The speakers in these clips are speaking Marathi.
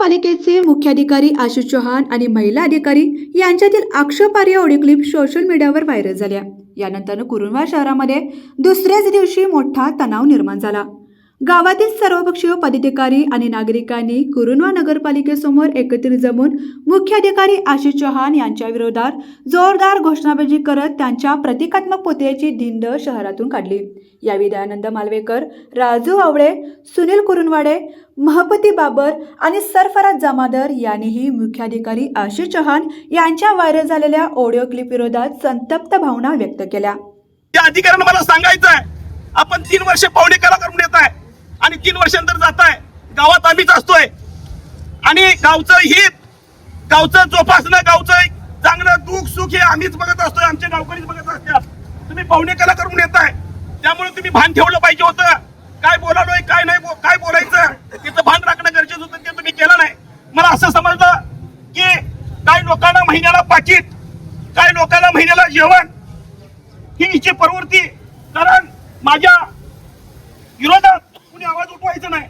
पालिकेचे मुख्याधिकारी आशिष चौहान आणि महिला अधिकारी यांच्यातील आक्षेपार्ह ऑडिओ क्लिप सोशल मीडियावर व्हायरल झाल्या. यानंतर कुरुंबा शहरामध्ये दुसऱ्याच दिवशी मोठा तणाव निर्माण झाला. गावातील सर्वपक्षीय पदाधिकारी आणि नागरिकांनी कुरुंबा नगरपालिकेसमोर एकत्रित जमून मुख्याधिकारी आशिष चौहान यांच्या विरोधात जोरदार घोषणाबाजी करत त्यांच्या प्रतिकात्मक पुतळ्याची धिंड शहरातून काढली. यावेळी दयानंद मालवेकर राजू आवळे सुनील कुरुनवाडे महपती बाबर आणि सरफराज जमादार यांनीही मुख्याधिकारी आशिष चौहान यांच्या व्हायरल झालेल्या ऑडिओ क्लिप विरोधात संतप्त भावना व्यक्त केल्या. त्या अधिकाऱ्यांना मला सांगायचं आहे आपण तीन वर्ष पावणे कलाकार म्हणून येत आहे. आणि तीन वर्षांतर जात आहे गावात आम्हीच असतोय. आणि गावचं हित गावचं जोपासणं गावचं चांगलं दुःख सुख हे आम्हीच बघत असतोय. आमचे गावकरीच बघत असतात. तुम्ही पाहुणे कला करून येताय. त्यामुळे तुम्ही भान ठेवलं पाहिजे होतं. काय बोलालोय काय नाही बो- काय बोलायचं? तिचं भान राखणं गरजेचं होतं ते तुम्ही केलं नाही. मला असं समजलं की काही लोकांना महिन्याला पाकिट काही लोकांना महिन्याला जेवण ही हिची प्रवृत्ती कारण माझ्या विरोधात कुणी आवाज उठवायचा नाही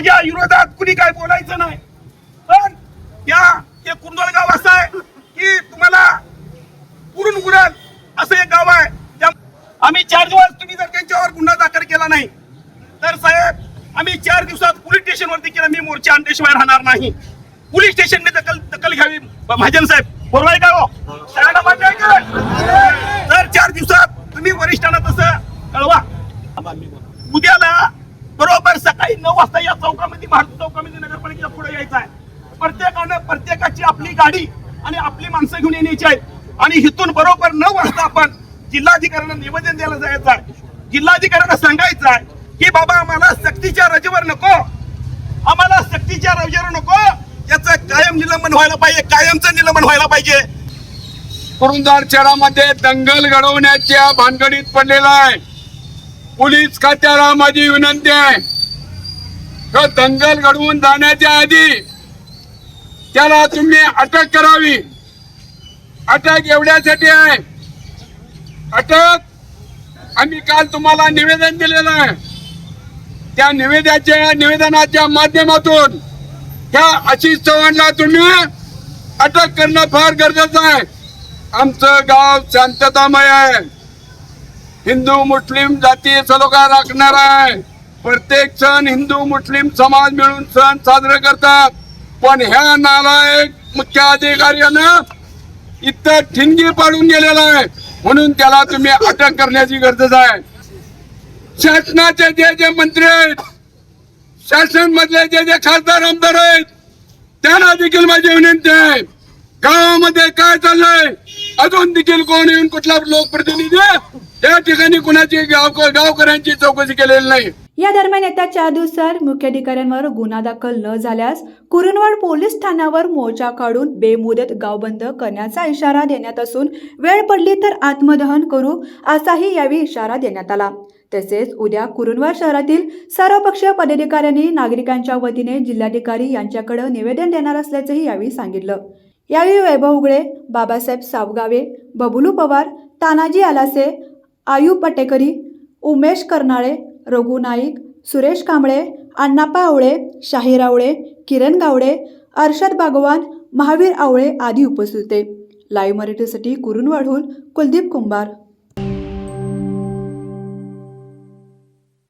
माझ्या विरोधात कुणी काय बोलायचं नाही. पण या ते कुंडोळ गाव असं आहे की तुम्हाला पुरून उडल असं एक गाव आहे. त्या- आम्ही चार दिवस तुम्ही जर त्यांच्यावर गुन्हा दाखल केला नाही तर साहेब आम्ही चार दिवसात पोलीस स्टेशनवरती केला. मी मोर्चा आणल्याशिवाय राहणार नाही. पोलीस स्टेशनने दखल दखल घ्यावी. महाजन साहेब बरोबर आहे का हो? सगळ्यांना मान्य आहे का? तर चार दिवसात तुम्ही वरिष्ठांना तसं कळवा. उद्याला सकाळी नऊ वाजता या चौकामध्ये भारत चौकामध्ये नगरपालिकेच्या पुढे यायचं आहे. प्रत्येकानं प्रत्येकाची आपली गाडी आणि आपली माणसं घेऊन येण्याची आहेत आणि इथून बरोबर नऊ वाजता आपण जिल्हाधिकाऱ्यांना निवेदन द्यायला जायचं आहे. जिल्हाधिकाऱ्यांना सांगायचं आहे की बाबा आम्हाला सक्तीच्या रजेवर नको. आम्हाला सक्तीच्या रजेवर नको. याचं कायम निलंबन व्हायला पाहिजे. कायमचं निलंबन व्हायला पाहिजे. कुरुंदार शहरामध्ये दंगल घडवण्याच्या भानगडीत पडलेला आहे. पोलीस खात्याला माझी विनंती आहे. का दंगल घडवून जाण्याच्या आधी त्याला तुम्ही अटक करावी. अटक एवढ्यासाठी आहे. अटक आम्ही काल तुम्हाला निवेदन दिलेलं आहे. त्या निवेदनाच्या निवेदनाच्या माध्यमातून त्या आशिष चव्हाणला तुम्ही अटक करणं फार गरजेचं आहे. आमचं गाव शांततामय आहे. हिंदू मुस्लिम जाती सलोखा राखणार आहे. प्रत्येक सण हिंदू मुस्लिम समाज मिळून सण साजरे करतात. पण ह्या नालायक मुख्य अधिकाऱ्यानं इतर ठिणगी पाडून गेलेला आहे. म्हणून त्याला तुम्ही अटक करण्याची गरज आहे. शासनाचे जे जे मंत्री आहेत शासन मधले जे जे खासदार आमदार आहेत त्यांना देखील माझी विनंती आहे. गावामध्ये काय चाललंय? अजून देखील कोण येऊन कुठला लोकप्रतिनिधी त्या ठिकाणी कुणाची गाव गावकऱ्यांची चौकशी केलेली नाही. या दरम्यान येत्या चार दिवसात मुख्याधिकाऱ्यांवर गुन्हा दाखल न झाल्यास कुरुनवाड पोलीस ठाण्यावर मोर्चा काढून बेमुदत गाव बंद करण्याचा इशारा देण्यात असून वेळ पडली तर आत्मदहन करू असाही यावेळी इशारा देण्यात आला. तसेच उद्या कुरुनवाड शहरातील सर्वपक्षीय पदाधिकाऱ्यांनी नागरिकांच्या वतीने जिल्हाधिकारी यांच्याकडे निवेदन देणार असल्याचंही यावेळी सांगितलं. यावेळी वैभव उगळे बाबासाहेब सावगावे बबुलू पवार तानाजी आलासे आयू पटेकरी उमेश कर्नाळे रघु नाईक सुरेश कांबळे अण्णाप्पा आवळे शाहीर आवळे किरण गावडे अर्षद बागवान महावीर आवळे आदी उपस्थित होते. लाईव्ह मराठीसाठी कुरुनवाडहून कुलदीप कुंभार.